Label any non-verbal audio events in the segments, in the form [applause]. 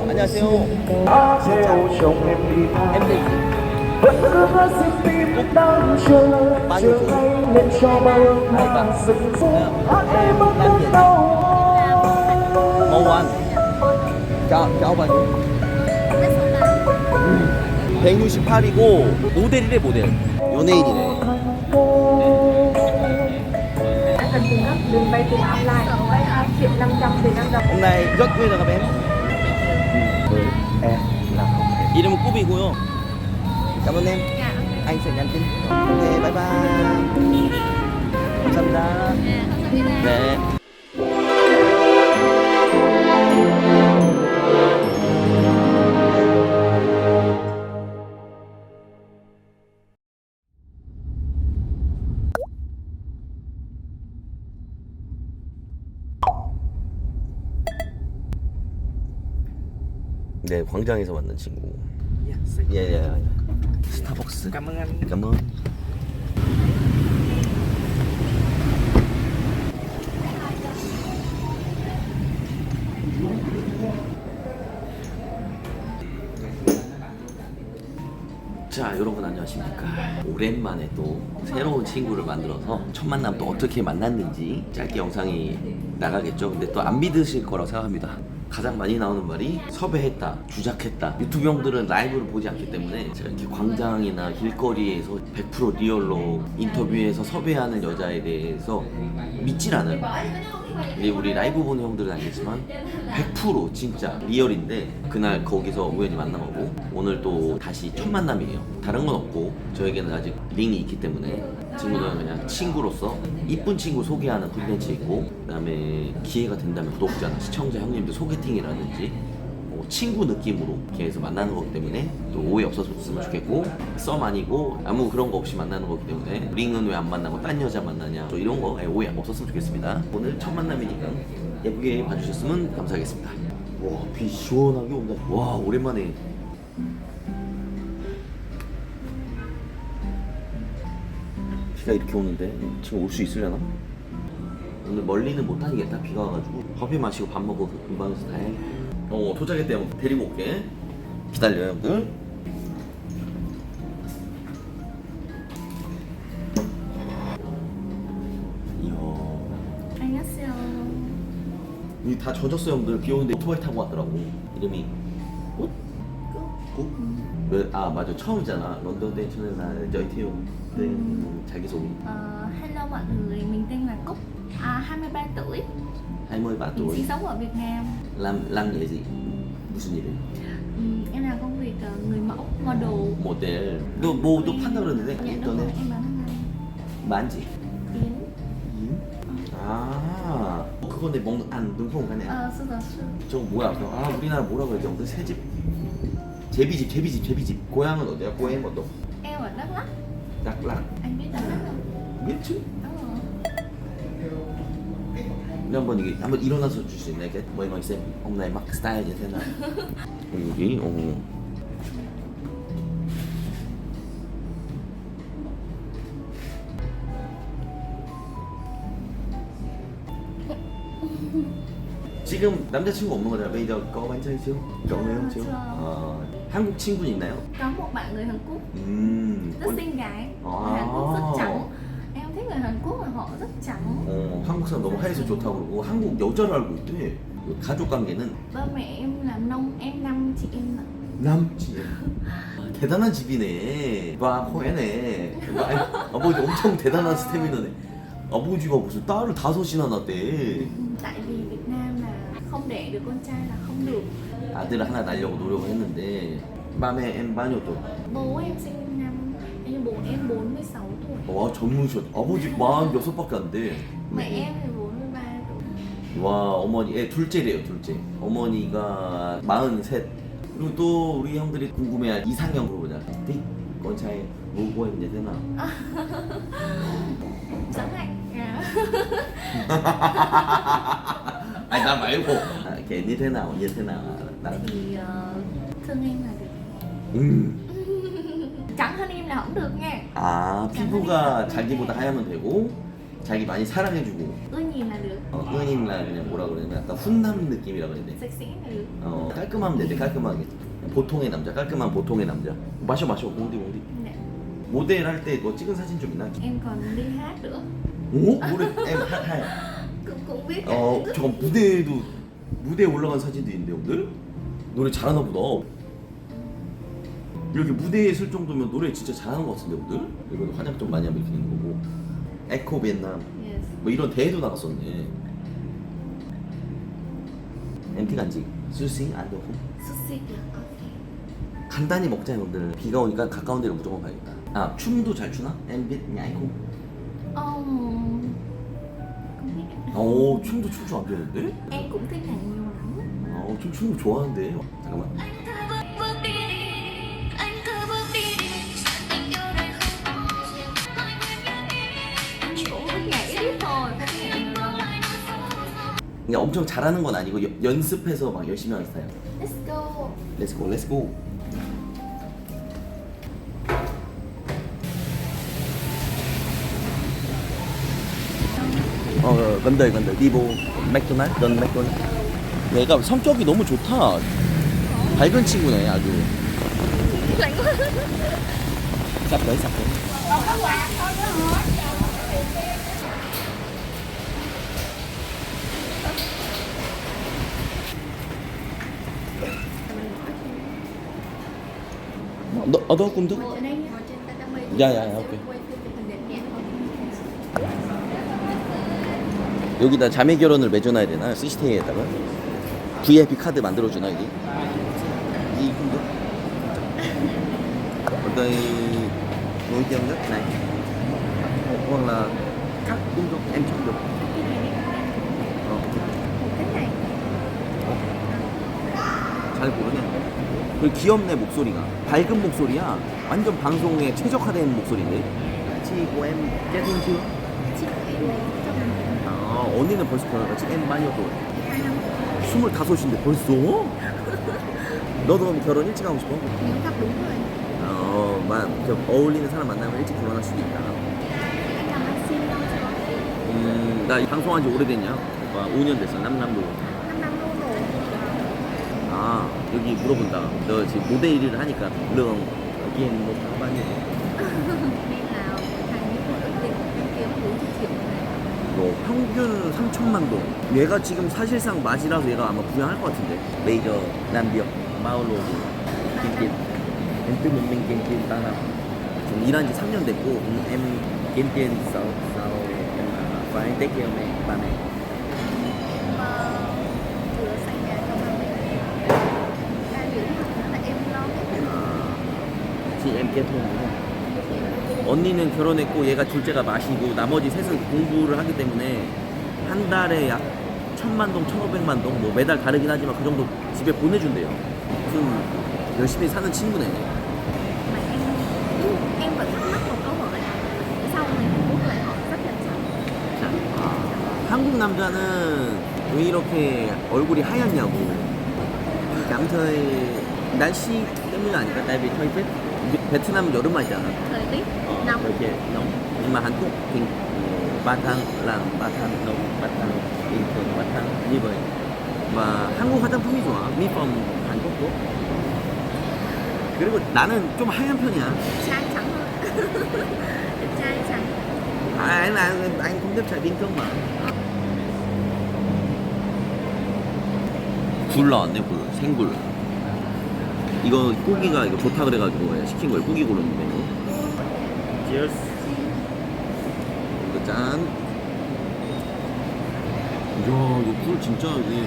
안녕하세요. theo chồng em đi thang Em đây. vẫn cứ ngỡ xin tim đang chờ Bao chờ nhiêu tuổi? ngày nên cho bao ước Hai mà bạn. rực rỡ hát Em em bước năm đến tuổi. đâu 머원. 자, 자오바니. 168이고 모델이래 모델. 연예인이래. Anh cần cung cấp đường vay tiền online vay 2 triệu 500 từ 5 đồng hôm nay rất vui được gặp em. 이름은 꾸비고요. cảm ơn em. anh sẽ nhắn tin. ok, bye bye. 감사합니다. 네. 네, 광장에서 만난 친구. 예, 예, 예. 스타벅스. Cảm ơn. 자 여러분 안녕하십니까 오랜만에 또 새로운 친구를 만들어서 첫 만남 또 어떻게 만났는지 짧게 영상이 나가겠죠 근데 또 안 믿으실 거라고 생각합니다 가장 많이 나오는 말이 섭외했다 주작했다. 유튜브 형들은 라이브를 보지 않기 때문에 제가 이렇게 광장이나 길거리에서 100% 리얼로 인터뷰에서 섭외하는 여자에 대해서 믿질 않아요. 이게 우리 라이브 보는 형들은 알겠지만 100% 진짜 리얼인데 그날 거기서 우연히 만나보고 오늘 또 다시 첫 만남이에요. 다른 건 없고 저에게는 아직 링이 있기 때문에 친구들은 그냥 친구로서 이쁜 친구 소개하는 콘텐츠 있고 그다음에 기회가 된다면 구독자나 시청자 형님들 소개팅이라든지 뭐 친구 느낌으로 해서 만나는 거기 때문에 또 오해 없었으면 좋겠고 썸 아니고 아무 그런 거 없이 만나는 거기 때문에 링은 왜 안 만나고 딴 여자 만나냐 또 이런 거 오해 없었으면 좋겠습니다. 오늘 첫 만남이니까 예쁘게 봐주셨으면 감사하겠습니다. 와비 시원하게 온다. 와 오랜만에 비가 이렇게 오는데 지금 올 수 있으려나? 오늘 멀리는 못 다니겠다 비가 와가지고 커피 마시고 밥 먹고 그 금방에서 다 해. 어 도착했대 데리고 올게 기다려요 형들 안녕하세요 다 젖었어요 형들 비 오는데 오토바이 타고 왔더라고 이름이? 왜? 아 맞아 처음이잖아 런던 댄션에 나 저이티오 네 자기 소개 Ờ, Hello mọi người, mình tên là Cúc à, 23 tuổi 23 Mình tuổi sinh sống ở Việt Nam làm làm nghề gì 무슨 일을? Ừm, Em làm công việc ờ, người mẫu, model 모델 너 뭐또 판다 그러는데 Dạ đúng rồi, 인터넷 em bán online 만지 Yến 아 그건데 먹는 안 눈송 가네 Ờ, sư giáo sư 저거 뭐야? 아 우리나라 뭐라 그러지 아무튼 새집 제비집 제비집 제비집. 고향은 어디야? 고향 어디 Em ở Đắk Lắk. 낙락 Anh biết Đắk Lắk không? 우리 한번 이게 한번 일어나서 줄 수 있나 이게 뭐 이거 있어 오늘 막 스타일 이제 되나 여기 어 지금 남자친구 없는 거잖아. bây giờ có bạn trai chưa? Cậu người không chưa? chưa. Ờ, 한국 친구 있나요? Có một bạn người Hàn Quốc 음. rất xinh gái À. Hàn Quốc rất trắng Em thích người Hàn Quốc là họ rất trắng 어, 한국 사람 너무 하얘서 좋다고 그러고 한국 여자를 알고 있대. 그 가족 관계는 Ba mẹ em làm nông, em năm, chị em là. 아, 대단한 집이네. 와, 호해네. 아버지 엄청 대단한 스태미너네. 아버지가 무슨 딸을 다섯이나 낳대. Ừ, Tại vì Việt Nam là không đẻ được con trai là không được 아들을 하나 낳으려고 노력을 했는데 맘에 엠 마녀도. Bố em sinh năm em bố em 46 tuổi 와 전무셔 아버지 46밖에 안 돼. Mẹ em thì 43 tuổi 와 어머니 애 둘째래요 둘째. 어머니가 43 그리고 또 우리 형들이 궁금해할 이상형 물어보자. 띠 건차에 뭐고 이제 되나? [laughs] à. [laughs] 아니 나 말고 아, 걔 như thế nào như thế nào 나 Thì ờ, thương em là được 음. Trắng hơn em là không được nha 아 피부가 자기보다 하얗면 되고 자기 많이 사랑해주고 ưa nhìn là được 어, 은인라 그냥 뭐라 그러냐면 약간 훈남 느낌이라 그래야 돼 là được 어, 깔끔하면 되대 깔끔하게 보통의 남자 깔끔한 보통의 남자 마셔 마셔 몽디 몽디 Dạ. 모델 할때뭐 찍은 사진 좀 있나? em còn đi hát nữa 오? 노래 엠 cũng cũng biết 어 잠깐 무대에도 무대에 올라간 사진도 있는데 오늘 노래 잘하나 보다. 이렇게 무대에 쓸 정도면 노래 진짜 잘하는 것 같은데 오늘 이거 화장 좀 많이 하면 되는 거고. 에코 베트남. Yes. 뭐 이런 대회도 나갔었네. MT 간지. 수시 안 되고 ok 간단히 먹자 형들. 비가 오니까 가까운 데로 무조건 가야겠다. 아 춤도 잘 추나? 냐이코? um, không biết 오 춤도 춤좀안 되는데? em cũng thích nàng nhiều lắm 아, 좀 춤을 좋아하는데 잠깐만 anh thơ bước bước đi anh thơ bước đi anh yêu đây không bao giờ nói nguyên nhân đi cũng thích nhảy ít thôi không biết nhảy nhiều đâu 그냥 엄청 잘하는 건 아니고 여- 연습해서 막 열심히 하는 스타일 let's go 렛츠고 렛 건들 건들 리보 맥도날 넌 맥도날 얘가 성격이 너무 좋다. 밝은 친구네 아주. 꿈도? ngồi ở dạ, dạ, ok. 여기다 자매 결혼을 맺어놔야 되나? CCTV에다가 VIP 카드 만들어주나 여기? 이 꿈도? 어떤 này hoặc là em chọn được cái này đi ờ, một cái này 잘 모르네 그리고 귀엽네 목소리가 밝은 목소리야 완전 방송에 최적화된 목소리인데 chị của em kết hôn chưa? chị của em 아 언니는 벌써 nhiêu tuổi? hai năm 스물다섯인데 벌써? 너도 그럼 결혼 일찍 하고 싶어? đúng rồi 어, 만, 저 어울리는 사람 만나면 일찍 결혼할 수도 있다. 음, 나 방송한 지 오래됐냐? 와, 5년 됐어, 남남도. rồi 아, 여기 물어본다. 너 지금 모델 일을 하니까, tháng bao nhiêu? nên là hàng những một ước tính em kiếm 40 triệu này 너 평균 3천만 동. 얘가 지금 사실상 맞이라서 얘가 아마 부양할 것 같은데. 메이저 남비역 마을로 김김. em từ một mình kiếm tiền ba năm. 지금 일한 지 3년 됐고, 음, vừa xảy ra trong năm này đang giữ là em 아, kết hôn? 언니는 결혼했고 얘가 둘째가 마시고 나머지 셋은 공부를 하기 때문에 한 달에 약 천만 동, 천오백만 동, 뭐 매달 다르긴 하지만 그 정도 집에 보내준대요. 좀 열심히 사는 친구네. 한국 남자는 왜 이렇게 얼굴이 하얗냐고. 양털 날씨 때문 아닐까? thời tiết 베트남 thời tiết nóng nóng Hàn Quốc thì ba tháng là ba tháng nóng ba tháng bình thường ba tháng như vậy và 한국 화장품이 좋아 미품 한국도 그리고 나는 좀 하얀 편이야 trai trắng hơn đẹp trai trắng 아, anh là anh bình thường mà 굴 나왔네 굴 생굴 이거 고기가 이거 좋다 그래가지고 시킨 거예요 고기 고르는데 Cheers. 이거 짠. 이야 이거 굴 진짜 이게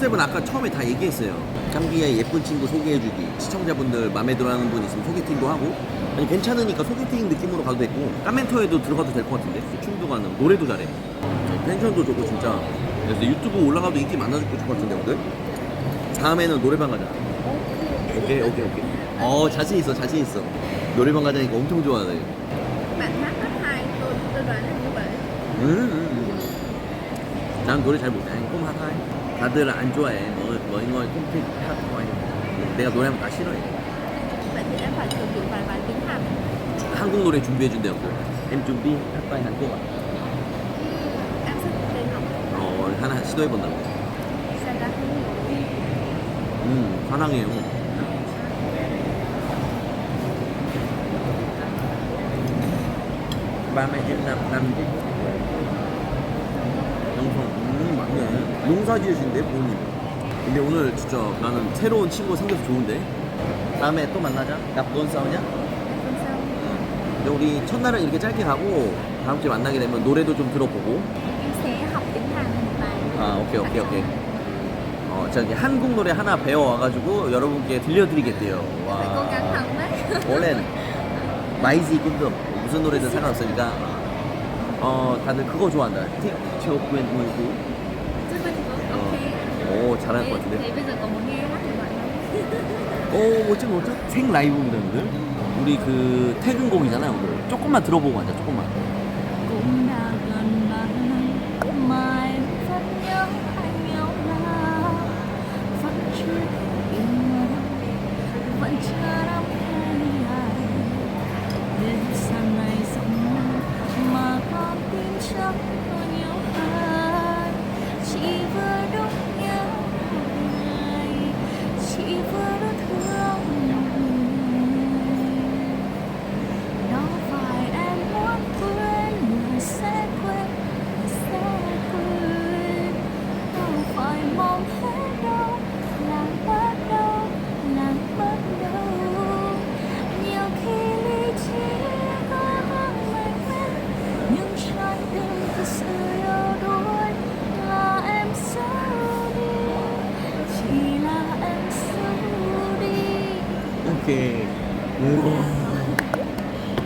컨셉은 아까 처음에 다 얘기했어요. 짱비의 예쁜 친구 소개해주기. 시청자분들 마음에 들어하는 분 있으면 소개팅도 하고. 아니 괜찮으니까 소개팅 느낌으로 가도 되고 카멘터에도 들어가도 될 것 같은데. 춤도 가능, 노래도 잘해. 펜션도 좋고 진짜. 그래서 유튜브 올라가도 인기 많아질 것 같은데 오늘. 다음에는 노래방 가자. 오케이 오케이 오케이. 어 자신 있어 자신 있어. 노래방 가자니까 엄청 좋아하네. bạn 음, 음, 음. 난 노래 잘 못해. 꼼 하하이. 다들 안 좋아해. 뭐, 뭐, 이거 꼼픽 하하이. 내가 노래하면 다 싫어해. 한국 노래 준비해 준대요. em 준비 하하이 한국 아. em 어, 하나 không hiểu 음, 사랑해요. làm làm gì? 음 맞네. 농사 지으신데 부모님. 근데 오늘 진짜 나는 새로운 친구 생겨서 좋은데? 다음에 또 만나자. 야넌 싸우냐? 근데 우리 첫날은 이렇게 짧게 가고 다음 주에 만나게 되면 노래도 좀 들어보고. em sẽ học tiếng Hàn một bài 아 오케이 오케이 오케이. 어 저기 한국 노래 하나 배워 와가지고 여러분께 들려드리겠대요. phải cố gắng học đấy 원래는 [laughs] 마이지 꿈도 무슨 노래든 상관없으니까. 어 다들 그거 좋아한다. 틱톡 웬 울고 Chứ bên có Ờ. ok 오 잘할 것 Thế- 같은데? 오 멋진 멋진 생 라이브입니다 오늘 우리 그 퇴근곡이잖아요 오늘 조금만 들어보고 가자 조금만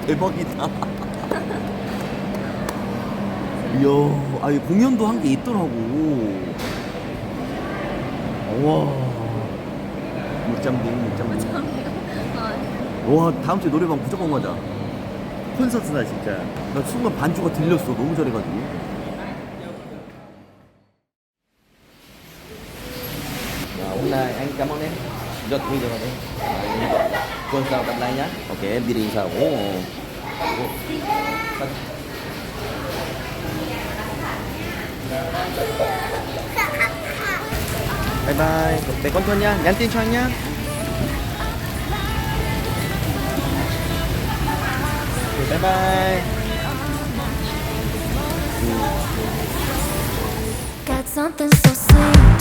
대박이다. 이야 아이 공연도 한 게 있더라고. 우와. 못잠딩 못잠딩 rồi 와 다음 주에 노래방 무조건 가자. 콘서트다 진짜. 나 순간 반주가 들렸어. 너무 잘해가지고. hôm nay anh cảm ơn em rất vui con chào tạm lại nhá. Ok em đi đi sao ồ. Ồ. bye bye. Để con thuần nha nhắn tin cho anh nhá. Bye bye. Got something so sweet